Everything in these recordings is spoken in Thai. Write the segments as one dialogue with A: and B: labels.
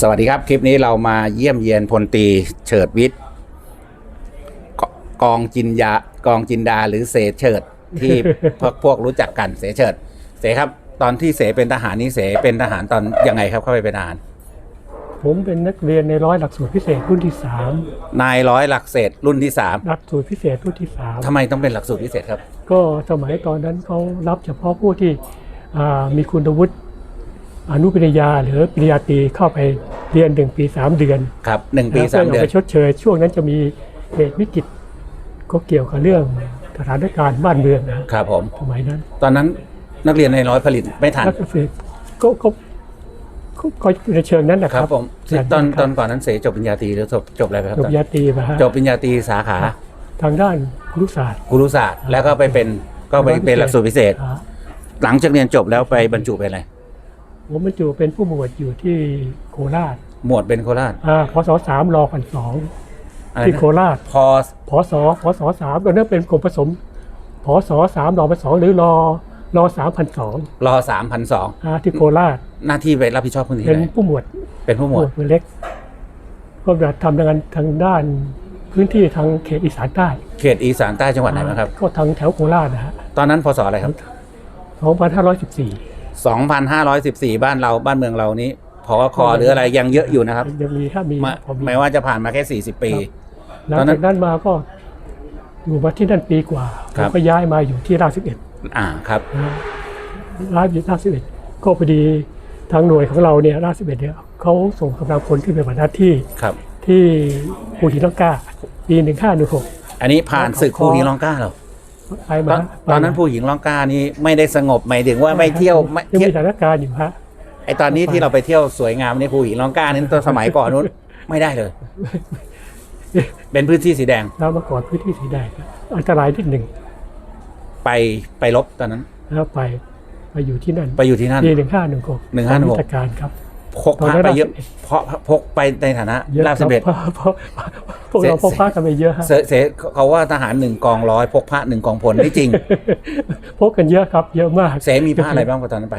A: สวัสดีครับ คลิปนี้เรามาเยี่ยมเยียนพลตรีเฉิดวิทย์กกองจินยากองจินดาหรือเสเฉิดที่พวกพวกรู้จักกันเสเฉิดเสครับ ตอนที่เสเป็นทหารนี่เสเป็นทหารตอนยังไงครับเข้าไปเป็นทหาร
B: ผมเป็นนักเรียนในร้อยหลักสูตรพิเศษรุ่นที่สาม
A: นายร้อยหลักเศษรุ่นที่สาม
B: หลักสูตรพิเศษรุ่นที่สาม
A: ทำไมต้องเป็นหลักสูตรพิเศษครับ
B: ก็สมัยตอนนั้นเขารับเฉพาะผู้ที่อ่ามีคุณวุฒิ อนุปริญญาหรือปริญญาตรีเข้าไปเรียนหนึ่งปีสามเดือน
A: ครับหนึ่งปี
B: แล้ว
A: สาม
B: ก็
A: เดือน
B: ไปชดเชย ช่วงนั้นจะมีเหตุวิกฤตก็เกี่ยวกับเรื่องสถานการณ์บ้านเมืองนะครับ
A: ผม
B: สมัยนั้น
A: ตอนนั้นนักเรียนในร้อยผลิตไม่ทัน
B: นักเกษตรก็ก็ก็ก็ในเชิงนั้นนะ
A: ค
B: ค
A: รั
B: รั
A: บบผมตอนตอนก่อนนั้นเสจบปริญญาตรีหรือจบจบอะไรไปครับ
B: จบ
A: ตอน
B: ปริญญาตรีมาฮะ
A: จบปริญญาตรีสาขา
B: ทางด้านครุศาสตร์
A: กุรุศาสตร์แล้วก็ไปเป็นก็ไปเป็นหลักสูตรพิเศษ
B: อ่า
A: หลังจากเรียนจบแล้วไปบรรจุเป็นอะไร
B: ผมบรรจุเป็นผู้หมวดอยู่ที่โคราช
A: หมวดเป็นโคราช
B: อ่าพศสามรอพันสองที่โคราช
A: พอ
B: พศพศสามก็เนื่องเป็นกรมผสมพศสามรอพันสองหรือรอรอสามพันสอง
A: รอสามพันสอง
B: อ่าที่โคราช
A: หน้าที่ไปรับผิดชอบพื้นที่
B: เป็นผู้หมวด
A: เป็นผู้หมวด
B: มือเล็กก็จะทำงานทางด้านพื้นที่ทางเขตอีสานใต้
A: เขตอีสานใต้จังหวัดไหนครับ
B: ก็ทางแถวโคราชนะฮะ
A: ตอนนั้นพศอะไรครับ
B: พ2514
A: 2514 บ้านเราบ้านเมืองเรานี้พอคอหรืออะไรยังเยอะอยู่นะครับ
B: ยังมีถ้ามี
A: มา
B: พอมี
A: ไม่ว่าจะผ่านมาแค่ 40 ปี
B: หลัง
A: ตอนนั้
B: จานกนั้นมาก็อยู่มาที่นั่นปีกว่า
A: ครั
B: ผ
A: บ
B: มก็ย้ายมาอยู่ที่ราชสิบเอ็ด
A: อ่าครับ
B: นะร้านอยู่ราชสิบเอ็ดก็พอดีทางหน่วยของเราเนี่ยราชสิบเอ็ดเนี่ยเขาส่งกำลังพลขึ้นไปปฏิบัติหน้าที่
A: ครับ
B: ที่ภูหินลังกาปีหนึ่งห้าหนึ่งหก
A: อันนี้ผ่านศึก
B: ขอ
A: ภูหินล่องกล้าเหรอ
B: ไป
A: ต
B: มา
A: อนตอนนั้นภูหินล่องกล้านี่ไม่ได้สงบหมายถึงว่าไม่เที่ยวไม่
B: ยัง
A: เที่ยว
B: มีสถานการณ์อยู่ฮะ
A: ไอตอนนี้ที่เราไปเที่ยวสวยงามในภูหินล่องกล้านี่ตอนสมัยก่อนนู้นไม่ได้เลย เป็นพื้นที่สีแดง
B: แล้วมาก่อนพื้นที่สีแดงอันตรายที่หนึ่ง
A: ไปไปลบตอนนั้น
B: แล้วไปไปอยู่ที่นั่น
A: ไปอยู่ที่นั่น
B: ปีหนึ่งห้าหนึ่งหก
A: 1516
B: ยุทธการครับ
A: พกพระไปเยอะเพราะพกไปในฐานะ
B: เยอะ
A: ราบ
B: ค
A: สิ
B: รั
A: บเอ็ด
B: เพราะเพราะพวกเรา
A: เส
B: พกพากันไปเยอะฮะ
A: เสเสเขาว่าทหารหนึ่งกองร้อยพกพระหนึ่งกองพลไม่จริง
B: พกกันเยอะครับ เยอะมาก
A: เสมีพระอะไรบ้างตอนนั้นไป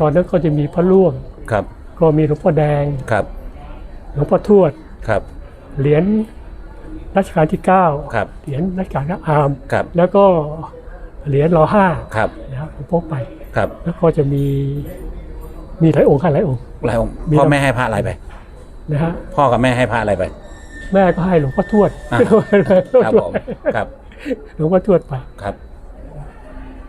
B: ตอนนั้นก็จะมีพระล่วง
A: ครับ
B: ก็มีหลวงพ่อแดง
A: ครับ
B: หลวงพ่อทวด
A: ครับ
B: เหรียญรัชกาลที่เก้า
A: ครับ
B: เหรียญรัชกาลที่อาม
A: ครับ
B: แล้วก็เหรียญรอห้า
A: ครับ
B: นะครับผมพกไป
A: ครับ
B: แล้วก็จะมี มีหลายองค์ค่ะหลายองค์
A: หลายองค์
B: มี
A: พ่อแม่ให้พระอะไรไป
B: นะฮะ
A: พ่อกับแม่ให้พระอะไรไป
B: แม่ก็ให้หลวงพ่อทวด
A: อ่าครับผมครับ
B: หลวงพ่อทวดไป
A: ครับ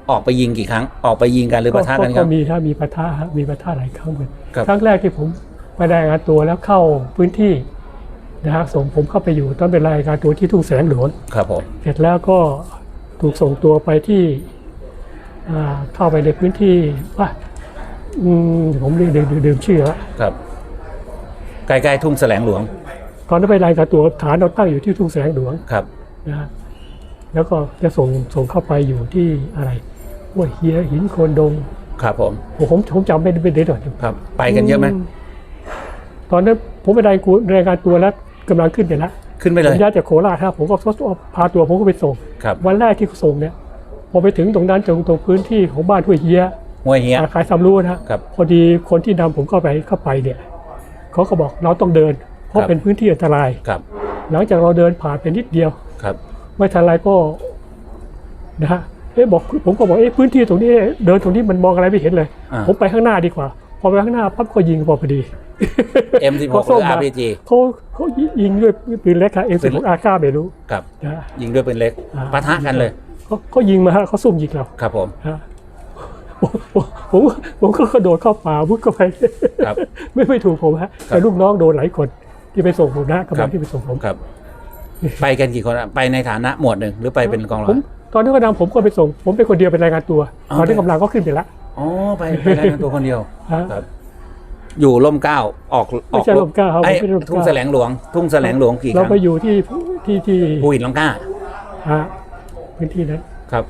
A: ออกไปยิงกี่ครั้ง ออกไปยิงกันหรือปะทะกันค
B: ก็
A: รับ
B: มีถ้ามีปะทะฮะมีปะทะหลายครั้งเหมือน
A: ครับ
B: ครั้งแรกที่ผมไปรายงานตัวแล้วเข้าพื้นที่นะฮะส่งผมเข้าไปอยู่ตอนเป็นรายงานตัวที่ทุ่งแสงหลวง
A: ครับผม
B: เสร็จแล้วก็ถูกส่งตัวไปที่อ่าเข้าไปในพื้นที่ว่า อืมผมลืมลืมลืมชื่อแล้ว
A: ครับใกล้ๆทุ่งแสลงหลวง
B: ตอนนั้นไปรายงานตัวฐานเราตั้งอยู่ที่ทุ่งแสลงหลวง
A: ครับ
B: นะฮะแล้วก็จะส่งส่งเข้าไปอยู่ที่อะไรห้วยเฮียหินโคนดง
A: ครับผม
B: ผมผมผมจำไม่ได้ไม่ได้หน่อย
A: ครับ ไปกันเยอะไหม
B: ตอนนั้นผมไปรายกูรายงานตัวแล้วกำลังขึ้นไปแล้ว
A: ขึ้นไป
B: ผ
A: เลย
B: มย้ายจากโคราชครับผมก็พาตัวผมก็ไปส่ง
A: ครับ
B: วันแรกที่ส่งเนี่ยพอไปถึงตรงนั้นตรงตรงพื้นที่ของบ้านห้วยเฮีย
A: มวยเฮีย
B: ขายสำรู้นะครับพอดีคนที่นำผมเข้าไปเข้าไปเนี่ยเขาก็บอกเราต้องเดิน เพราะ
A: ครับ
B: เป็นพื้นที่อันตราย
A: ครับ
B: หลังจากเราเดินผ่านไปนิดเดียว
A: ครับ
B: ไม่ทันไรก็นะฮะเอ๊ะบอกผมก็บอกเอ๊ะพื้นที่ตรงนี้เดินตรงนี้มันมองอะไรไม่เห็นเลย
A: อ่า
B: ผมไปข้างหน้าดีกว่า พอไปข้างหน้าปั๊บก็ยิงพอพอดี
A: M16 ห
B: เขาส้
A: รื
B: ม
A: อ
B: มา
A: RPG
B: เขาเขายิงด้วยปืนเล็กครับเอ็มสิบหกอาร์ก้าไม่รู้
A: ครับ
B: นะฮะ
A: ยิงด้วยเป็นเล็ก
B: อ่า
A: ปะทะกันเลย
B: เขาเขายิงมาฮะเขาซุ่มยิงเรา
A: ครับผม
B: ฮะ ผมผมผมผมก็กระโดดเข้าป่าพุดเข้าไป
A: ครับ
B: ไม่ไม่ถูกผมฮะ
A: ครับ
B: แต่ลูกน้องโดนหลายคนที่ไปส่งผมนะกำ
A: ครั
B: ลั
A: บ
B: งที่ไปส่งผม
A: ครับ ไปกันกี่คนอะไปในฐานะหมวดหนึ่งหรือไปเป็นกองร้
B: ผ
A: อ
B: ม
A: ย
B: ตอนนั้นก็นำผมก็ไปส่ง ผมเป็นคนเดียวเป็นรายงานตัว
A: อ๋อ
B: ตอนที่กำลังก็ขึ้นไปแล้ว
A: อ๋อไปไปรายงานตัวคนเดียว
B: ฮะ
A: ครับอยู่ร่มเกล้าออกอ
B: ไม่
A: อก
B: ใช่ร่มเกล้าครับ
A: ไอ้
B: ไม่ใช่ร่มเกล้า
A: ทุ่งแสลงหลวง ทุ่งแสลงหลวงกี่ค
B: เรา
A: รั้ง
B: ไปอยู่ที่ที่ที่
A: ภูหินล่องกล้า
B: ฮะพื้นที่นั้น
A: ครับ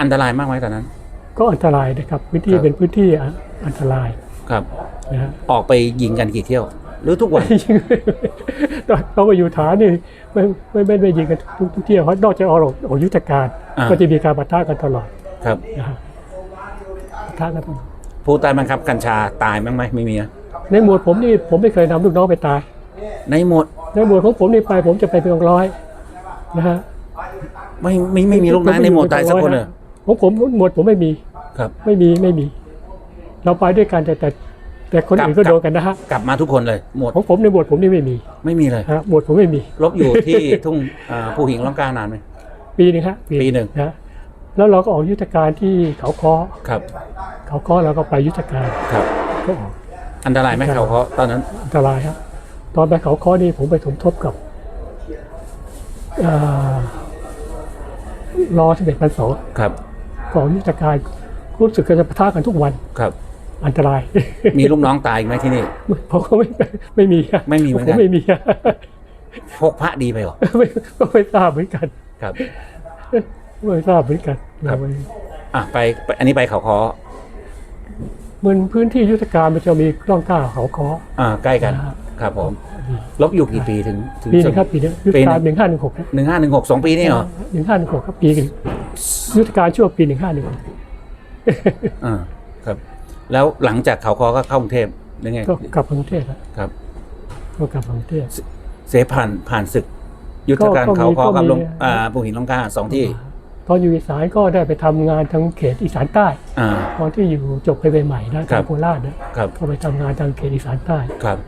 A: อันตรายมากไหมตอนนั้น
B: ก็อันตรายนะครับพื้นที่
A: ครับ
B: เป็นพื้นที่อะอันตราย
A: ครับ
B: นะฮะ
A: ออกไปยิงกันกี่เที่ยว หรือทุกวัน
B: เราไปอยู่ฐานนี่ไม่ไม่ไม่ไม่ยิงกันทุกทุกเที่ยวเพราะนอกจากออกออกยุทธการ
A: อ่า
B: ก็จะมีการปะทะกันตลอด
A: ครับ
B: นะฮะปะทะกันตลอด
A: ผู้ใต้บังคับกัญชาตายบ้างไหมไม่มีอะ
B: ในหมวดผมนี่ผมไม่เคยนำลูกน้องไปตาย
A: ในหมด
B: ในหมวดของผมนี่ไปผมจะไปเป็นกองร้อยนะฮะ
A: ไม่ไม่ไม่มีลูกน้องในหมดตายสักคนเลย
B: ของผมหมวดผมไม่มี
A: ครับ
B: ไม่มีไม่มี เราไปด้วยกันแต่แต่ แต่คนอื่นก็โดนกันนะฮะ
A: กลับมาทุกคนเลย หมด
B: ของผมในหมวดผมนี่ไม่มี
A: ไม่มีเลย
B: ฮะหมวดผมไม่มี
A: ลบอยู่ที่ทุ่งอ่าภูหิงล่องกล้านานไหม
B: ปีหนึงฮะ
A: ปีหนึ่ง
B: นะแล้วเราก็ออกยุทธการที่เขาคอ
A: ครับ
B: เขาคอเราก็ไปยุทธการ
A: ครับ
B: ก็ออก
A: อันตรายไหมเขาเพราะตอนนั้น
B: อันตรายครับตอนไปเขาคอนี่ผมไปสมทบกับเอ่อรอสิบเอ็ดพันสอง
A: ครับ
B: กองยุทธการรู้สึกจะปะทะกันทุกวัน
A: ครับ
B: อันตราย
A: มีลูกน้องตายอีกไหมที่นี่
B: ผมก็ไม่ไม่มีอะ
A: ไม่มีเหมือนกัน
B: ผไม่มีอะ
A: พกพระดีไปเหรอ
B: ไม่ก็ไม่ทราบเหมือนกัน
A: ครับ
B: ไม่ทราบเหมือนกัน
A: ครับ
B: เราไม่
A: อะไปไปอันนี้ไปเขาคอ
B: มันพื้นที่ยุทธการมันจะมีร่องกล้าเขาคอ
A: อ่าใกล้กัน
B: ครับ
A: ครับผมลบอยู่กี่ปีถึงถึง
B: ปีหนึงครับปีนี้ยุทธการ
A: ปี
B: ห
A: หนึ่
B: นึ่
A: ง
B: งห้าหนึ่งหก
A: หนึ่งห้าหนึ่งหกสองปีนี่เหรอ
B: หนึ่งห้าหนึ่งหกครับปีหนึ่ง ยุทธการช่วงปีหนึ่งห้าหนึ่ง
A: อ่าครับ แล้วหลังจากเขาคอก็เข้ากรุงเทพหรือไง
B: ก็กลับกรุงเทพครับ
A: ครับ
B: ก็กลับกรุงเทพ
A: เสผ่านผ่านศึก ยุทธการ
B: ก็
A: เขาคอ
B: ก็มี
A: กับลง
B: ก็มี
A: อ่าภูหินล่องกล้าสองที่
B: ตอนอยู่อีสานก็ได้ไปทำงานทางเขตอีสานใต้
A: อ่า
B: ตอนที่อยู่จบไปใหม่ๆนะทางโคราชนะครับก็ไปทำงานทางเขตอีสานใต้
A: ครับ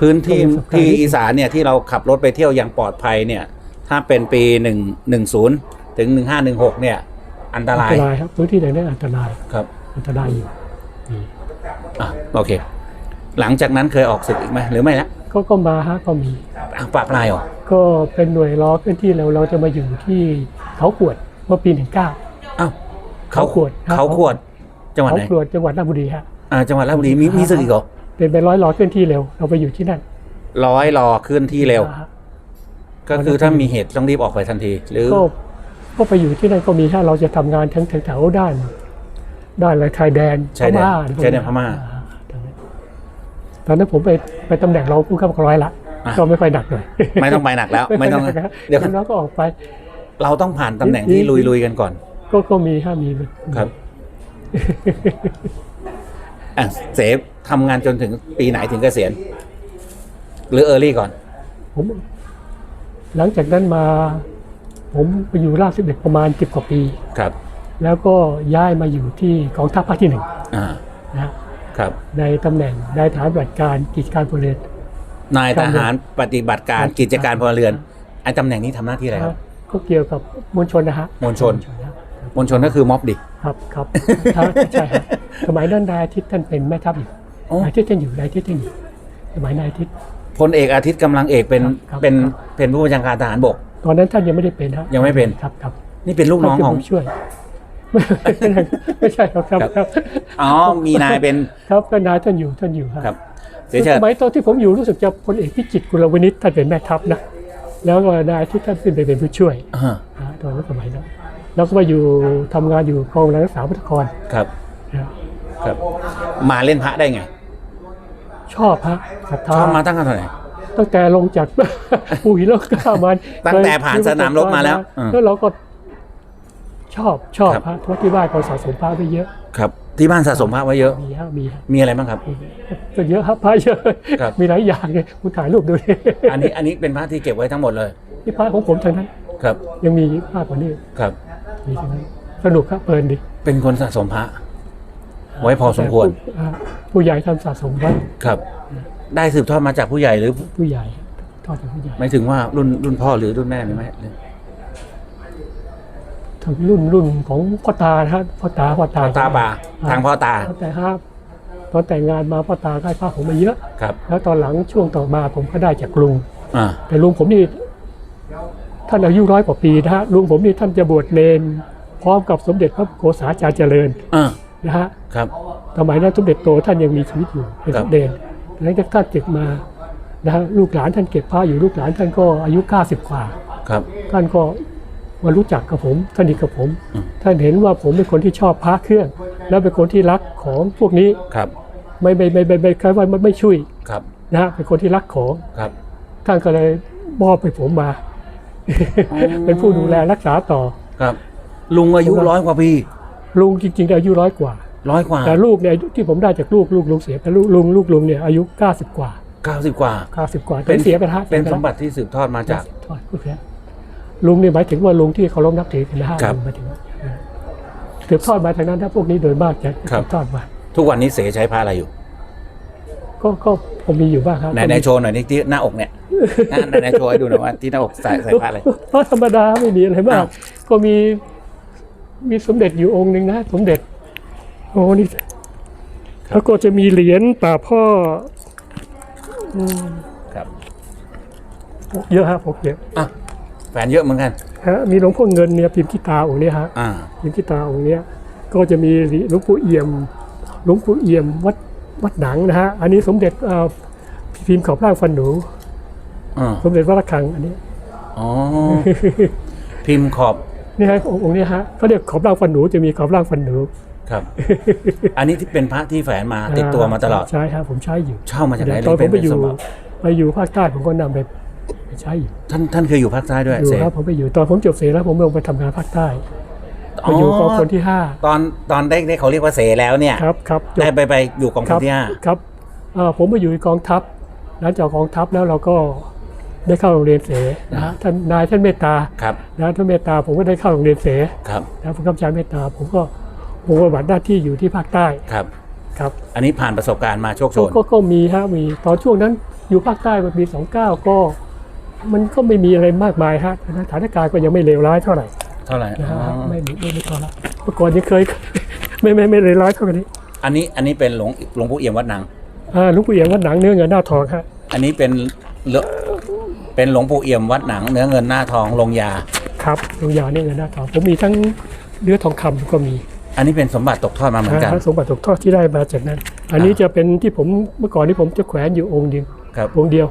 A: พื้นที่
B: ก็มีประสบการณ์
A: ที่อีสานเนี่ยที่เราขับรถไปเที่ยวอย่างปลอดภัยเนี่ย ถ้าเป็นปีหนึ่งหนึ่งศูนย์ ถึงหนึ่งห้าหนึ่งหกเนี่ย อันต
B: อัน
A: ราย
B: ตรายครับพื้นที่ไหนได้อันตราย
A: ครับ
B: อันตรายอยู่อืม
A: อะโอเค หลังจากนั้นเคยออกศึกอีกไหมหรือไม่ละ
B: ก็ก็มาฮะก็มี
A: อะปากลายเหรอ
B: ก็เป็นหน่วยรอเคลื่อนที่เราเราจะมาอยู่ที่เขาขวดเมื่อปีหนึ่งเก้า
A: อ้าว
B: เขาขวดครับ
A: เขาขวด จังหวัด
B: เขา
A: ไหน
B: ขวดจังหวัดราชบุรีฮะ
A: อ่าจังหวัดราชบุรีมีมีศึกอีกเหรอ
B: เป็นไปร้อยรอเคลื่อนที่เร็วเราไปอยู่ที่นั่น
A: ร้อยรอขึ้นที่เร็ว
B: นะฮะ
A: ก็คือถ้ามีเหตุต้องรีบออกไปทันที หรือ
B: ก็ก็ไปอยู่ที่นั่นก็มีถ้าเราจะทำงานทั้งแถวๆด้านด้านอะไรชายแดน
A: ชายแดน
B: พม่
A: ชายแดนพม่า
B: อ่ตรงนั้นตอนนั้นผมไปไปตำแหน่งรองผู้กำกับร้อยละ
A: อะ
B: ก็ไม่ค่อยหนักเลย
A: ไม่ต้องไปหนักแล้ว ไม่ต้อง
B: ค่ยหนักนะ
A: เดี๋ยว
B: แล้วก็ออกไป
A: เราต้องผ่านตำแหน่งที่ลุยลุยๆกันก่อน
B: ก็ก็มีฮะมี
A: ครับอะเสฟทำงานจนถึงปีไหนถึงเกษียณหรือเออร์ลี่ก่อน
B: ผมหลังจากนั้นมา ผมไปอยู่ราชสิบเอ็ดประมาณสิบกว่าปี
A: ครับ
B: แล้วก็ย้ายมาอยู่ที่กองทัพภาคที่หนึ่ง
A: อ่า
B: นะฮะ
A: ครับ
B: ในตำแหน่งนายฐานปฏิบัติการกิจการพลเรือน
A: นายทหารปฏิบัติการกิจการพลเรือนไอ้ตำแหน่งนี้ทำหน้าที่อะไรครับ
B: ก็เกี่ยวกับมวลชนนะฮะ
A: มวลชน
B: นะฮะ
A: มวลชนก็คือม็อบดิ
B: ครับครับครับใช่ครับสมัยนั้นนายอาทิตย์ท่านเป็นแม่ทัพอยู่
A: โอ้
B: นายอาทิตย์ท่านอยู่นายอาทิตย์ท่านอยู่สมัยนายอาทิตย์
A: พลเอกอาทิตย์กำลังเอกเป็น
B: ครับครับ
A: เป็นเป็นผู้บัญชาการทหารบก
B: ตอนนั้นท่านยังไม่ได้เป็นฮะ
A: ยังไม่เป็น
B: ครับครับ
A: นี่เป็นลูกน้องของ
B: ท่าเป็นผู้ช่วยไม่ใช่ครับครับ
A: ครับ
B: ครับ
A: อ๋อมีนายเป็น
B: ครับก็นายท่านอยู่ท่านอยู่ฮะ
A: ครับเสียเชิด
B: สมัยตอนที่ผมอยู่รู้สึกจะพลเอกพิจิตรกุลวณิชท่านเป็นแม่ทัพนะแล้วก็นายอาทิตย์ท่านขึ้นไปเป็นผู้ช่วย
A: อ่า
B: นะตอนนั้นสมัยนั้นแล้วก็มาอยู่ทำงานอยู่กองรักษาพุทธกร
A: ครับ
B: นะครับ
A: ครับ มาเล่นพระได้ไง
B: ชอบฮะศรัทธา
A: ชอบมาตั้งแต่เท่าไหร่
B: ตั้งแต่ลงจากปูหินแล้วกล้ามัน
A: ตั้งแต่ผ่านสนามรบมาแล้วอืม
B: แล้วเราก็ชอบชอบ
A: ครับ
B: พระเพราะที่บ้านก็สะสมพระไปเยอะ
A: ครับ ที่บ้านสะสมพระไว้เยอะ
B: มีฮะมีฮะ
A: มีอะไรบ้างครับ
B: ก็เยอะครับพระเยอะ
A: ครับ
B: มีหลายอย่างเลยคุณถ่ายรูปดูดิ
A: อันนี้อันนี้เป็นพระที่เก็บไว้ทั้งหมดเลย
B: นี่พระของผมทั้งนั้น
A: ครับ
B: ยังมีมากกว่านี้
A: ครับ
B: มีทั้งนั้นสนุกครับเพลินดี
A: เป็นคนสะสมพระไว้พอสมควร
B: แต่ผู้อ่าผู้ใหญ่ทำสะสมไว้
A: ครับ ได้สืบทอดมาจากผู้ใหญ่หรือ
B: ผู้ใหญ่ทอดจากผู้ใหญ่
A: หมายถึงว่ารุ่นรุ่นพ่อหรือรุ่นแม่หรือไม่หรือ
B: ทางรุ่นรุ่นของพ่อตานะฮะพ่อตาพ่อตา
A: ตาป่าทางพ่อตา
B: ตั้งแต่ครับตอนแต่งงานมาพ่อตาให้ผ้าผมมาเยอะ
A: ครับ
B: แล้วตอนหลังช่วงต่อมาผมก็ได้จากลุง
A: อ่า
B: แต่ลุงผมนี่ท่านอายุร้อยกว่าปีนะฮะลุงผมนี่ท่านจะบวชเนนพร้อมกับสมเด็จพระโกษาจารย์เจริญ
A: อ่า
B: นะฮะ
A: ครับ
B: สมัยนั้นสมเด็จโตท่านยังมีชีวิตอยู่เป็น
A: ครั
B: ส
A: บ
B: มเด็จ หลังจากท่านเก็บมานะฮะลูกหลานท่านเก็บผ้าอยู่ลูกหลานท่านก็อายุ 90 กว่า
A: ครับ
B: ท่านก็มารู้จักกับผมสนิทกับผม
A: อืม
B: ท่านเห็นว่าผมเป็นคนที่ชอบพระเครื่อง แล้วเป็นคนที่รักของพวกนี้
A: ครับ
B: ไม่ไม่ไม่ไม่ไม่ใครว่าไม่ไม่ช่วย
A: ครับ
B: นะฮะเป็นคนที่รักของ
A: ครับ
B: ท่านก็เลยมอบไปผมมา
A: อ๋อ
B: เป็นผู้ดูแลรักษาต่อ
A: ครับ ลุงอายุร้อยกว่าปี
B: ลุงจริงๆอายุร้อยกว่า
A: ร้อยกว่า
B: แต่ลูกเนี่ยที่ผมได้จากลูกลูกลุงเสียแต่ลูกลุงลูกลุงเนี่ยอายุ 90 กว่า
A: เก้าสิบกว่า
B: 90 กว่า
A: เป็น
B: แต่เสียไปแล้ว
A: เป็น
B: สีย
A: ส
B: ไป
A: ม
B: แล้ว
A: บัติที่สืบทอดมาจาก
B: ทอดพูดแล้วลุงนี่หมายถึงว่าลุงที่เคารพนับถือกันนะฮะ
A: ครับ
B: ลุงหมายถึงว่าสืบทอดมาทางนั้นถ้าพวกนี้โดยมากจะ
A: ครับ
B: สืบทอดมา
A: ทุกวันนี้เสใช้ผ้าอะไรอยู่
B: ก็ก็ผมมีอยู่บ้างครับ
A: ไหนไหนโชว์หน่อยนี่ที่หน้าอกเนี่ยอะไหนไหนโชว์ให้ดูหน่อยว่าที่หน้าอกใส่ใส่ผ้าอะไร
B: เพราะธรรมดาไม่มีอะไรมา
A: อ้ากว
B: ก็มีมีสมเด็จอยู่องค์หนึ่งนะ สมเด็จ โอ้นี่แล้วก็จะมีเหรียญป่าพ่ออืม
A: ครับ
B: พกเยอะฮะพกเยอะ
A: อะแฟนเยอะเหมือนกัน
B: ฮะมีหลวงพ่อเงินเนี่ยพิมพ์ขี้ตาองค์เนี้ยฮะ
A: อ่า
B: พิมพ์ขี้ตาองค์เนี้ย ก็จะมีหลวงปู่เอี่ยมหลวงปู่เอี่ยมวัดวัดหนังนะฮะอันนี้สมเด็จเอ่อพิมพ์ขอบร่างฟันหนู
A: อ่า
B: สมเด็จวัดระฆังอันนี้
A: อ๋อพิมพ์ขอบ
B: นี่ฮะองค์องค์เนี้ยฮะเขาเรียกขอบร่างฟันหนูจะมีขอบร่างฟันหนู
A: ครับ อันนี้ที่เป็นพระที่แฝนมาติดตัวมาตลอด
B: ใช่ครับผมใช้อยู่
A: เช่ามาจากไหน
B: ตอนผมไป
A: เป็น
B: อยู่
A: สมบัติ
B: ไปอยู่ภาคใต้ผมก็นำไปไปใช้อยู่
A: ท่านท่านเคยอยู่ภาคใต้ด้วย
B: อยู่
A: เส
B: ครับผมไปอยู่ตอนผมจบเสร็จแล้วผมลงไปทำงานภาคใต้
A: อ๋
B: ไปอยู่กองพลที่ห้า
A: ตอนตอนได้ได้เขาเรียกว่าเสแล้วเนี่ย
B: ครับครับจบ
A: ได้ไปไปอยู่กองพ
B: ค
A: ล
B: รับ
A: ที่ห้า
B: ครับเอ่อผมไปอยู่กองทัพหลังจากกองทัพแล้วเราก็ได้เข้าโรงเรียนเสนะฮะท่านนายท่านเมตตา
A: ครับ
B: นะท่านเมตตาผมก็ได้เข้าโรงเรียนเส
A: ครับ
B: นะผมกำชาเมตตาผมก็ ผมก็บัตรหน้าที่อยู่ที่ภาคใต้
A: ครับ
B: ครับ
A: อันนี้ผ่านประสบการณ์มาโชคโช
B: ก็
A: น
B: ก็ก็มีฮะมีตอนช่วงนั้นอยู่ภาคใต้มันปีสองเก้าก็ มันก็ไม่มีอะไรมากมายฮะสถานการณ์ก็ยังไม่เลวร้ายเท่าไหร่
A: เท่าไหร่
B: นะ
A: อ๋
B: ฮะ
A: อ
B: ไม่ไม่ไม่ไม่เท่าไหร่เมื่อก่อนยังเคยไม่ไม่ไม่เลวร้ายเท่านี้
A: อันนี้อันนี้เป็นหลวงหลวงปู่เอี่ยมวัดหนัง
B: อ่าหลุงปู่เอี่ยมวัดหนังเนื้อเงินหน้าทองฮะ
A: อันนี้เป็นเลอะเป็นหลวงปู่เอี่ยมวัดหนังเนื้อเงินหน้าทองลงยา
B: ครับลงยาเนื้อเงินหน้าทองผมมีทั้งเนื้อทองคำก็มี
A: อันนี้เป็นสมบัติตกทอดมาเหมือนกัน
B: ฮะสมบัติตกทอดที่ได้มาจากนั้น อันนี้
A: อ่า
B: จะเป็นที่ผมเมื่อก่อนนี้ผมจะแขวนอยู่องค์เดียว
A: ครับ
B: องค์เดียว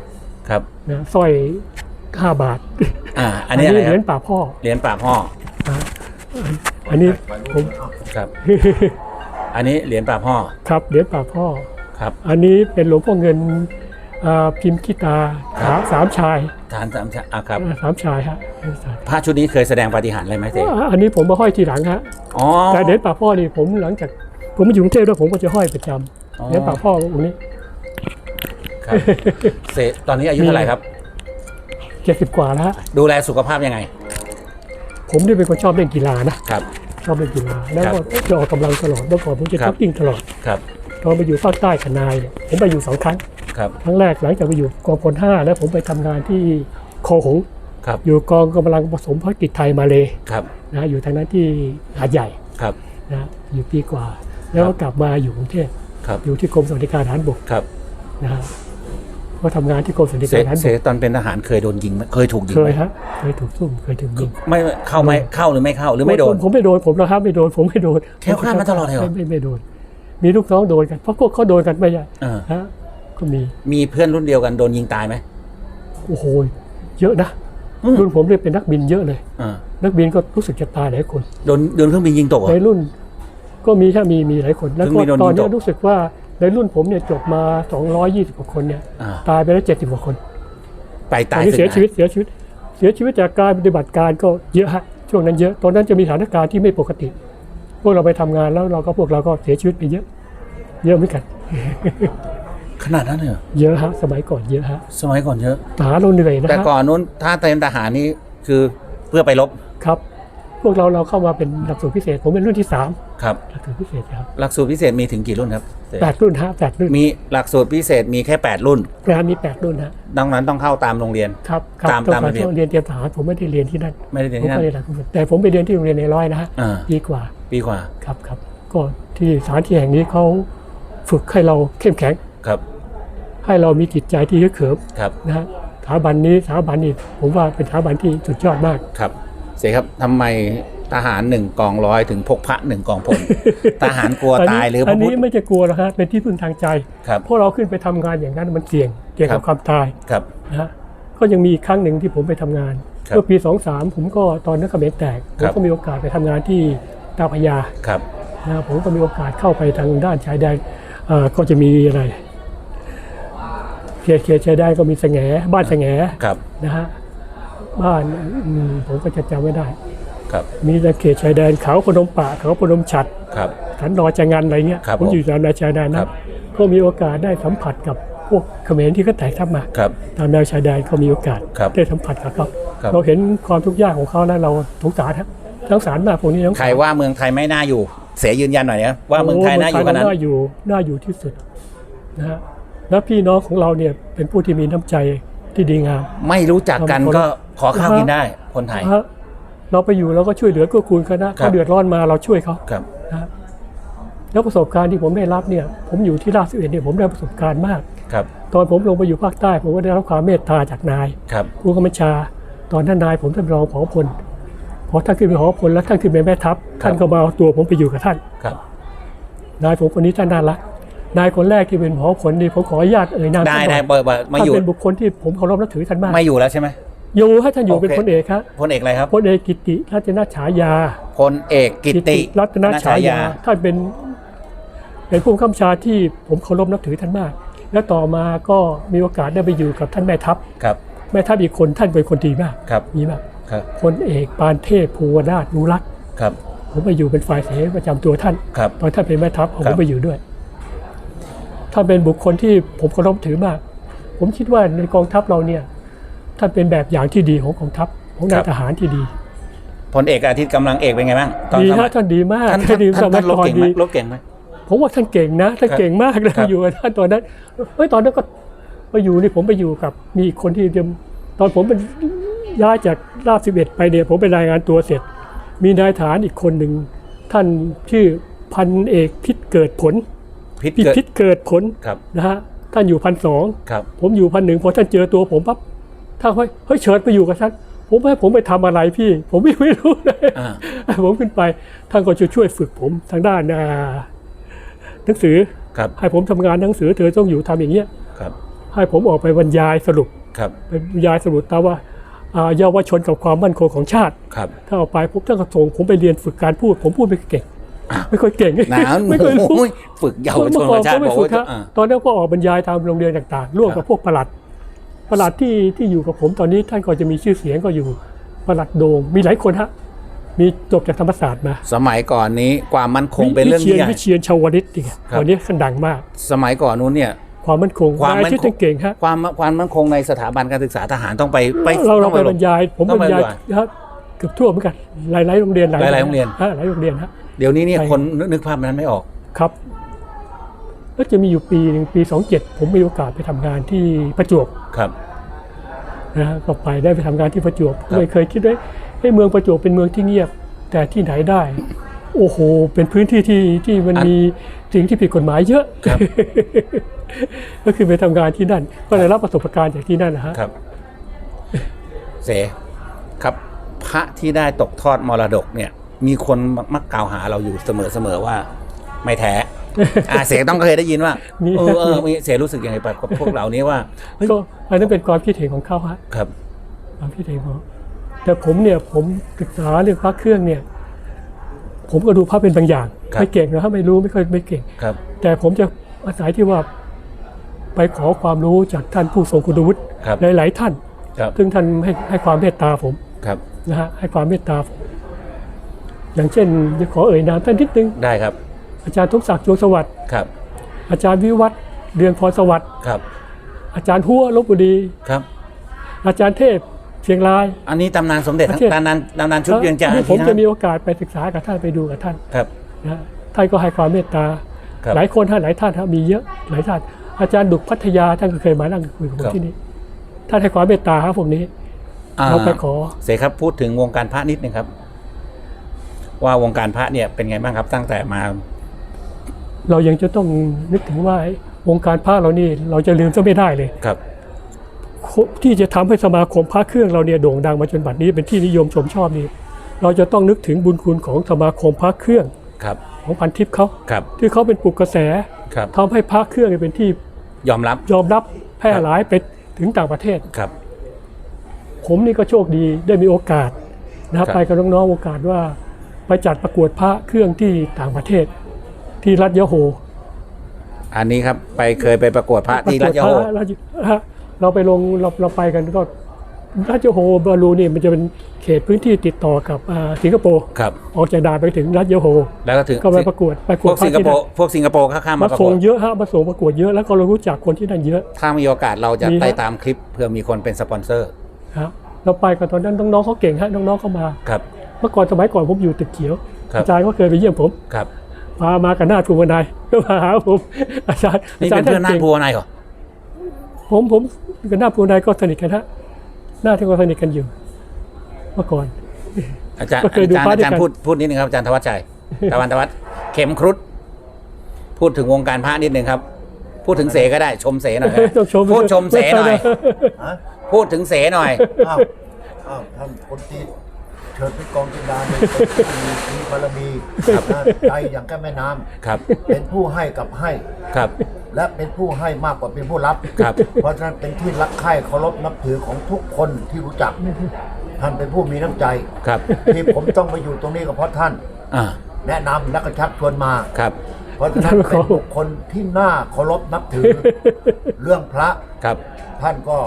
A: ครับ
B: นะสร้อยห้าบาท
A: อ่าอันนี้อะไร
B: เห
A: ค
B: รี
A: รั
B: ยญ
A: บ
B: ป่าพ่อ
A: เหรียญป่าพ่อ
B: อ่าอันนี้ผม
A: ครับ อันนี้เหรียญป่าพ่อ
B: ครับเหรียญป่าพ่อ
A: ครับ
B: อันนี้เป็นหลวงพ่อเงิน อ่าพิมพ์ขี้ตา
A: ครั
B: ขา
A: บ
B: สามชาย
A: ฐานสามชาอะครับ
B: อ่าสามชายฮะสามชาย
A: พระชุดนี้เคยแสดงปาฏิหาริย์อะไรไหมเจ๊
B: อ่าอันนี้ผมมาห้อยทีหลังฮะ
A: อ๋อ
B: แต่เหรียญป่าพ่อนี่ผมหลังจาก ผมมาอยู่กรุงเทพแล้วผมก็จะห้อยประจ
A: อ๋อำ
B: เหรียญป่าพ่อองค์นี้
A: ครับเสตอนนี้อายุเท่าไหร่ครับ
B: เจ็ดสิบกว่าแล้วฮะ
A: ดูแลสุขภาพยังไง
B: ผมนี่เป็นคนชอบเล่นกีฬานะครับ ชอบเล่นกีฬาแล้วก็จะออกกำลังตลอดเมื่อก่อนผมจะ
A: ครับ
B: จ็อกกิ้งตลอด
A: ครับ
B: ตอนไปอยู่ภาคใต้ขนายเนี่ยผมไปอยู่สองครั้ง
A: ครับ
B: ครั้งแรกหลังจากไปอยู่กองพลห้าแล้วผมไปทำงานที่คอหงส์
A: ครับ
B: อยู่กองกำลังผสมภารกิจไทยมาเลย
A: ครับ
B: นะอยู่ทางนั้นที่หาดใหญ่
A: ครับ
B: นะอยู่ปีกว่า แล้วก็กลับมาอยู่กรุงเทพ
A: ครับ
B: อยู่ที่กรมสวัสดิการทหารบก
A: ครับ
B: นะฮะก็ทำงานที่กรมสวัสดิ
A: เส
B: การทหาร
A: เส
B: บก
A: ตอนเป็นทหารเคยโดนยิงไหมเคยถูกยิง
B: เค
A: ไหม
B: ยฮะเคยถูกซุ่มเคยถูกยิง
A: ไม่เข้าไหมเข้าหรือไม่เข้าหรือไม่โดน
B: ผมผมไม่โดนผมนะครับไม่โดนผมไม่โดน
A: แคล้วคลาดมาตลอดเลยเหรอ
B: ไม่ไม่ไม่โดนมีลูกน้องโดนกันเพราะพวกเขาโดนกันไม่ใช่
A: เออ
B: ฮะ ก็มี
A: มีเพื่อนรุ่นเดียวกันโดนยิงตายไหม
B: โอ้โหเยอะนะ
A: อืม
B: รุ่นผมเนี่ยเป็นนักบินเยอะเลย
A: อ่า
B: นักบินก็รู้สึกจะตายหลายคน
A: โดนโดนเครื่องบินยิงตกเหร
B: ใน
A: อ
B: รุ่น ก็มีถ้ามีมีหลายคน แล้ว
A: ถึง
B: ก็
A: มีโดน
B: ตอน
A: ยิง
B: เนี้
A: ต
B: ย
A: ก
B: รู้สึกว่าในรุ่นผมเนี่ยจบมา 220กว่าคนเนี่ย
A: อ่า
B: ตายไปแล้ว70กว่าคน
A: ไป
B: ตอ
A: ตานย
B: นี้เสีย
A: สึก
B: ชีวิตเสียชีวิต เสียชีวิตจากการปฏิบัติการก็เยอะฮะช่วงนั้นเยอะตอนนั้นจะมีสถานการณ์ที่ไม่ปกติ พวกเราไปทำงานแล้วเราก็พวกเราก็เสียชีวิตไปเยอะ เยอะเหมือนกัน
A: ขนาดนั้นเลยเหรอ
B: เยอะฮะสมัยก่อนเยอะฮะ
A: สมัยก่อนเยอะ
B: ทหารเราเหนื่อยนะ
A: แต่
B: ฮะ
A: ก่อนนู้นถ้าเตรียมทหารนี่คือเพื่อไปรบ
B: ครับ พวกเราเราเข้ามาเป็นหลักสูตรพิเศษ ผมเป็นรุ่นที่สาม
A: ครับ
B: หลักสูตรพิเศษครับ
A: หลักสูตรพิเศษมีถึงกี่รุ่นครับเส
B: แปดรุ่นฮะแปดรุ่น
A: มีหลักสูตรพิเศษมีแค่ 8 รุ่น
B: งานมีแปดรุ่นฮะ
A: ดังนั้นต้องเข้าตามโรงเรียน
B: ครับครับ
A: ตาม
B: ต้อง
A: ตาม
B: การ
A: ระเบียบ
B: ช่วงเรียนเตรียมทหารผมไม่ได้เรียนที่นั่น
A: ไม่ได้เรียน
B: ผม
A: ที่นั่น
B: ก็เรียนหลักสูตรแต่ผมไปเรียนที่โรงเรียนในร้อยนะฮะ
A: อ่า
B: ดีกว่า
A: ปีกว่า
B: ครับครับก็ที่สถานที่แห่งนี้เขาฝึกให้เราเข้มแข็ง
A: ครับ
B: ให้เรามีจิตใจที่ฮึกเหิม
A: ครับ
B: นะฮะสถาบันนี้สถาบันนี้ผมว่าเป็นสถาบันที่สุดยอดมาก
A: ครับเสครับทำไมทหารหนึ่งกองร้อยถึงพกพระหนึ่งกองพล ทหารกลัว
B: อันนี้
A: ตายหรือพ
B: อั
A: ระ
B: น
A: พุท
B: นี้
A: ธ
B: ไม่จะกลัวหรอกฮะเป็นที่พึ่งทางใจ
A: ครับ
B: เพราะเราขึ้นไปทำงานอย่างนั้นมันเสี่ยงเกี่ยว
A: ครั
B: กับบความตาย
A: ครับ
B: นะฮะก็ยังมีอีกครั้งหนึ่งที่ผมไปทำงาน
A: ครับ
B: เมื่อปี 23 ผมก็ตอนนั้นเขมรแตกผ
A: ครั
B: ม
A: บ
B: ก็มีโอกาสไปทำงานที่ตาพระยา
A: ครับ
B: นะผมก็มีโอกาสเข้าไปทางด้านชายแดนเอ่อก็จะมีอะไร เขตเขตชายแดนก็มีแสงบ้านแสง
A: ครับ
B: นะฮะบ้านอืมผมก็จะจำไม่ได้
A: ครับ
B: มีในเขตชายแดนเขาพนมป่าเขาพนมฉัด
A: ครับ
B: ขันดอยจางานอะไรเงี้ย
A: ครับ
B: ผมอยู่ตามแนวชายแดน
A: ค
B: นะ
A: รับ
B: ก็มีโอกาสได้สัมผัสกับพวกเขมรที่เขาแตกทับมา
A: ครับ
B: ตามแนวชายแดนก็มีโอกาส
A: ครับ
B: ได้สัมผัสกับเขา
A: ครับ
B: เราเห็นความทุกข์ยากของเขาแล้วเราสงสารครับสงสารมากพวกนี้สง
A: ใคร
B: สาร
A: ว่าเมืองไทยไม่น่าอยู่ เสียยืนยันหน่อยนะว่าเมืองไทยน่าอยู่ขนาด
B: น่า
A: นั้น
B: อยู่น่าอยู่ที่สุดนะฮะ แล้วพี่น้องของเราเนี่ยเป็นผู้ที่มีน้ำใจที่ดีงาม
A: ไม่รู้จักกันก็ขอข้าวกินได้คนไทย
B: นะฮะเราไปอยู่เราก็ช่วยเหลือเกื้อกูลเขานะ
A: ครั
B: เขา
A: บ
B: เดือดร้อนมาเราช่วยเขา
A: ครับ
B: นะฮะแล้วประสบการณ์ที่ผมได้รับเนี่ย ผมอยู่ที่ราชสิบเอ็ดเนี่ยผมได้ประสบการณ์มาก
A: ครับ
B: ตอนผมลงไปอยู่ภาคใต้ ผมก็ได้รับความเมตตาจากนาย
A: ครับ
B: ผู้กำกับชา ตอนท่านนายผมท่านรองผอพลพอท่านขึ้นเป็นผอพลแล้วท่านขึ้นเป็นแม่ทัพท่านก็มาเอาตัวผมไปอยู่กับท่าน
A: ครับ
B: นายผมคนนี้ท่านน่ารัก นายคนแรกที่เป็นผอพลนี่ผมขออนุญาตเอ่ยนาม
A: ได้
B: ท่านหน่
A: ได้
B: อย
A: เปิดมา
B: ท่าน
A: อยู่
B: เป็นบุคคลที่ผมเคารพนับถือท่านมาก
A: ไม่อยู่แล้วใช่ไหม
B: อยู่ให้ท่านอยู่เป็น
A: โอเค
B: พลเอกครับ
A: พลเอกอะไรครับ
B: พลเอกกิติรัตนฉายา
A: พลเอกกิติ
B: รัตนฉายาท่านเป็นเป็นผู้ข้าชาที่ผมเคารพนับถือท่านมาก และต่อมาก็มีโอกาสได้ไปอยู่กับท่านแม่ทัพ
A: ครับ
B: แม่ทัพอีกคนท่านเป็นคนดีมาก
A: ครับ
B: ดีมาก
A: ครับ
B: พลเอกปานเทพภูวนาถนุรักษ์
A: ครับ
B: ผมไปอยู่เป็นฝ่ายเสประจำตัวท่าน
A: ครับ
B: ตอนท่านเป็นแม่ทัพผม
A: ครับ
B: ไปอยู่ด้วย ท่านเป็นบุคคลที่ผมเคารพถือมาก ผมคิดว่าในกองทัพเราเนี่ยท่านเป็นแบบอย่างที่ดีของกองทัพของนายทหารที่ดี
A: พลเอกอาทิตย์กำลังเอกเป็นไงบ้างตอน
B: ดี
A: สมั
B: ฮะ
A: ย
B: ท่านดีมาก
A: ท่าน
B: ท่านดี
A: ท่าน
B: สมั
A: ท่ายนลบ
B: ก่อน
A: เก่งไหม
B: ดี
A: ลบเก่งไหม
B: ผมว่าท่านเก่งนะท่าน
A: ครับ
B: เก่งมากนะครับอยู่กับท่านตอนนั้นเฮ้ยตอนนั้นก็ไปอยู่นี่ผมไปอยู่กับมีอีกคนที่เดียวตอนผมเป็นย้ายจากราบสิบเอ็ดไปเนี่ยผมไปรายงานตัวเสร็จ มีนายทหารอีกคนหนึ่งท่านชื่อพันเอกพิษเกิดผล
A: พิษ
B: พิ
A: เกิด
B: พิษเกิดผล
A: ครับ
B: นะฮะท่านอยู่พันสอง
A: ครับ
B: ผมอยู่พันหนึ่งพอท่านเจอตัวผมปั๊บท่านเฮ้ยเฮ้ยเชิญไปอยู่กับท่านผมให้ผมไปทำอะไรพี่ ผมไม่ไม่รู้เลย
A: อ่า
B: ผมขึ้นไปท่านก็จะช่วยฝึกผมทางด้านอ่าหนังสือ
A: ครับ
B: ให้ผมทำงานหนังสือเธอต้องอยู่ทำอย่างเงี้ย
A: ครับ
B: ให้ผมออกไปบรรยายสรุป
A: ครับ
B: ไปบรรยายสรุปตามว่าอ่าเยาวชนกับความมั่นคงของชาติ
A: ครับ
B: ถ้าเอาไปผมท่านก็ส่งผมไปเรียนฝึกการพูด ผมพูดไม่เก่ง ไม่ค่อยเก่ง
A: หนาว
B: ไม่เคยรู้
A: โอ้ยฝึกเยาวชน
B: เมื่อก่อน
A: ชา
B: ก็
A: ติ
B: ไม่
A: บอก
B: ฝึก
A: ว่า
B: ครับ
A: อ่า
B: ตอนนั้นก็ออกบรรยายตามโรงเรียนต่างๆ ร่วมกับ
A: ครับ
B: พวกประหลัดประหลัดที่ที่อยู่กับผมตอนนี้ท่านก็จะมีชื่อเสียงก็อยู่ประหลัดโดงมีหลายคนฮะมีจบจากธรรมศาสตร์มา
A: สมัยก่อนนี้ความมั่นคงเป็นเรื่อง
B: วิเชีย
A: ที่ใหญ่
B: วิเชียนชาวลิตอีก
A: ครับ
B: วันนี้ขันดังมาก
A: สมัยก่อนนู้นเนี่ย
B: ความมั่นคง
A: ความมั่นคง
B: นยที่เก่งฮะ
A: ความความมั่นคงในสถาบันการศึกษาทหารต้องไปไป
B: เรา
A: ต้
B: เรา
A: อง
B: ไป
A: ล
B: บรงรยายผม
A: ต้อง
B: บรรยาย
A: ไปบรรยาย
B: ฮะเกือบทั่วเหมือนกันหลายๆโรงเรียน
A: หลายๆโรงเรียน
B: ฮะหลายโรงเรียนฮะ
A: เดี๋ยวนี้เนี่ย
B: ไป
A: คนนึกนึกภาพนั้นไม่ออก
B: ครับแล้วจะมีอยู่ปีหนึ่งปีสองเจ็ดผมมีโอกาสไปทำงานที่ประจวบ
A: ครับ
B: นะฮะก็ไปได้ไปทำงานที่ประจวบ
A: ครับ
B: ไม่เคยคิดว่าให้เมืองประจวบเป็นเมืองที่เงียบ แต่ที่ไหนได้ โอ้โห เป็นพื้นที่ที่ที่มันมีสิ่งที่ผิดกฎหมายเยอะ
A: ครับ
B: ก็คือไปทำงานที่นั่น ก็ได้รับประสบการณ์จากที่นั่นนะฮะ
A: ครับ เสครับพระที่ได้ตกทอดมรดกเนี่ย มีคนมักกล่าวหาเราอยู่เสมอเสมอว่า ไม่แท้อ่าเสต้องเคยได้ยินว่า
B: มี
A: เออเออมีเสรู้สึกยังไงกับพวกเรานี้ว่าเฮ้ย
B: ก็อันนั้นเป็นความคิดเห็นของเขาฮะ
A: ครับ
B: ความคิดเห็นของแต่ผมเนี่ยผมศึกษาเรื่องพระเครื่องเนี่ย ผมก็ดูพระเป็นบางอย่าง
A: ครับ
B: ไม่เก่งนะฮะไม่รู้ไม่ค่อยไม่เก่ง
A: ครับ
B: แต่ผมจะอาศัยที่ว่าไปขอความรู้จากท่านผู้ทรงคุณวุฒิ
A: ครับ
B: หลาย ๆ ท่าน
A: ครับ
B: ซึ่งท่านให้ให้ความเมตตาผม
A: ครับ
B: นะฮะให้ความเมตตาผม อย่างเช่นจะขอเอ่ยนามท่านนิดนึง
A: ได้ครับ
B: อาจารย์ทุกศักดิ์จวงสวัสดิ์
A: ครับ
B: อาจารย์วิวัฒน์เดือนพรสวัสดิ์
A: ครับ
B: อาจารย์หัวลบบุรี
A: ครับ
B: อาจารย์เทพเชียงราย
A: อันนี้ตำนานสมเด็จทั้ง
B: ประเทศ
A: ตำนานตำนานชุดเวียงจันทร์
B: นี่ผม
A: ที่
B: จะ
A: นั่น
B: มีโอกาสไปศึกษากับท่านไปดูกับท่าน
A: ครับ
B: นะท่านก็ให้ความเมตตา
A: ครับ
B: หลายคนท่านหลายท่านครับมีเยอะหลายท่าน อาจารย์ดุกพัทยาท่านก็เคยมานั่งคุยกับผม
A: ครับ
B: ที่นี่ท่านให้ความเมตตาครับผมนี้
A: อ่
B: เราไปขอ
A: เสครับพูดถึงวงการพระนิดนึงครับ ว่าวงการพระเนี่ยเป็นไงบ้างครับตั้งแต่มา
B: เรายังจะต้องนึกถึงว่าไอ้วงการพระเรานี่เราจะลืมจะไม่ได้เลย
A: ครับ
B: ที่จะทำให้สมาคมพระเครื่องเราเนี่ยโด่งดังมาจนบัดนี้เป็นที่นิยมชมชอบนี่เราจะต้องนึกถึงบุญคุณของสมาคมพระเครื่อง
A: ครับ
B: ของพันทิพย์เขา
A: ครับ
B: ที่เขาเป็นปลุกกระแส
A: ครับ
B: ทำให้พระเครื่องเนี่ยเป็นที่
A: ยอมรับ
B: ยอมรับแพร่หลายไปถึงต่างประเทศ
A: ครับ
B: ผมนี่ก็โชคดีได้มีโอกาสนะครับ
A: ครับ
B: ไปกับน้องๆโอกาสว่า ไปจัดประกวดพระเครื่องที่ต่างประเทศ ที่รัฐยะโฮ
A: อันนี้ครับไปเคยไปประกวดพระที่รัชยา
B: ป
A: โฮ
B: กวดพะรัชฮะเราไปลงเราเราไปกันก็รัชโฮบาลูนี่มันจะเป็นเขตพื้นที่ติดต่อกับอ่าสิงคโปร์
A: ครับ
B: ออกจากด่านไปถึงรัชโยโฮ
A: แล้วก็ถึง
B: ก็ไปประกวดไปประ
A: พ
B: กวด
A: วกสิงคโปร์พวกสิงคโปร์เขาข้าม
B: มา
A: มาประก
B: ส่
A: ว
B: ง
A: ด
B: เยอะฮะมาส่งประกวดเยอะแล้วก็เรารู้จักคนที่นั่นเยอะ
A: ถ้ามีโอกาสเราจะ
B: มีฮะ
A: ไปตามคลิปเพื่อมีคนเป็นสปอนเซอร์
B: ครับเราไปกันตอนนั้นน้องๆเขาเก่งฮะน้องๆเขามา
A: ครับ
B: เมื่อก่อนสมัยก่อนผมอยู่ตึกเขียว
A: ครับ
B: อาจารย์ก็เคยไปเยี่ยมผม
A: ครับ
B: พามากับหน้าภูมินายก็มาหาผมอาจารย์
A: นี่
B: อาจาร
A: เป็น
B: ย์
A: เพื่อนหน้า
B: ก่ง
A: พัวนายเหรอ
B: ผมผมกับหน้าภูมินายก็สนิทกันฮะหน้าที่ก็สนิทกันอยู่ เมื่อก่อน
A: อาจารย์
B: ก็เคย
A: อา
B: ดู
A: จารย์
B: พระ
A: อา
B: ด้วย
A: จาร
B: กัน
A: ย์พูดพูดนิดนึงครับอาจารย์ธวัชชัยตะวันธวัชเข็มครุฑพูดถึงวงการพระนิดนึงครับ พูดถึงเสก็ได้ชมเสหน่อยก็ได้
B: ต้องชม
A: พูดชมเสหน่อย
C: ฮะ
A: พูดถึงเสหน่อย
C: อ้าวอ้าวท่านคนตี เชิญเป็นกองจินดาเป็นคนที่มีบารมีนะใจอย่างแก้แม่น้ำ
A: ครับ
C: เป็นผู้ให้กับให้
A: ครับ
C: และเป็นผู้ให้มากกว่าเป็นผู้รับ
A: ครับ
C: เพราะฉะนั้นเป็นที่รักใคร่เคารพนับถือของทุกคนที่รู้จัก ท่านเป็นผู้มีน้ำใจ
A: ครับ
C: ที่ผมต้องมาอยู่ตรงนี้ก็เพราะท่าน
A: อ่า
C: แนะนำและก็ชักชวนมา
A: ครับ
C: เพราะฉะนั้นเป็นบุคคลที่น่าเคารพนับถือ เรื่องพระ
A: ครับ
C: ท่านก็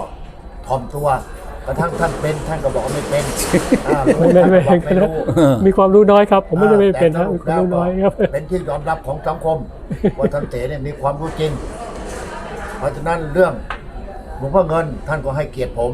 C: ถ่อมตัว กระทั่งท่านเป็นท่านก็บอกว่าไม่เป็นอ่า
B: ไม่ไม่ไม่
C: ท่านก็บอกไม่รู้
B: มีความรู้น้อยครับ ผมไม่ได้ไม่เป็น
C: อ่า
B: ฮะมี
C: แต่
B: ความรู้น้อยครับ
C: เป็นที่ยอมรับของสังคมว่าท่านเต๋เนี่ยมีความรู้จริง เพราะฉะนั้นเรื่องหลวงพ่อเงินท่านก็ให้เกียรติผม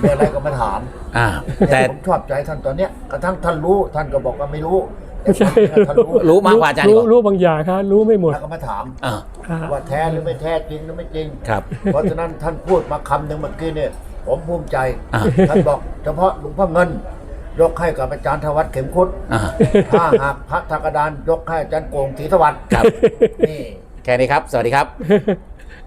C: มีอะไรก็มาถาม
A: อ่า
C: แต่
A: แต่
C: ผมชอบใจท่านตอนเนี้ยกระทั่งท่านรู้ท่านก็บอกว่าไม่รู้แต่
B: ไม่ใช่
C: ท่านรู้
A: รู้มากกว่าอาจารย์อี
B: รู้
A: กเหรอ
B: รู้บางอย่างครับรู้ไม่หมด
C: แล้วก็มาถาม
A: อ่า
B: อ่า
C: ว่าแท้หรือไม่แท้จริงหรือไม่จริง
A: ครับ
C: เพราะฉะนั้นท่านพูดมาคำหนึ่งเมื่อกี้เนี่ย ผมภูมิใจ
A: อ่า
C: ท่านบอกเฉพาะหลวงพ่อเงิน ยกให้กับอาจารย์ธวัฒน์เข็มคุด
A: อ่า
C: ถ้าหากพระธกดานยกให้อาจารย์โกงศรีสวัสดิ์
A: ครับ
C: นี่
A: แค่นี้ครับ สวัสดีครับ
B: ค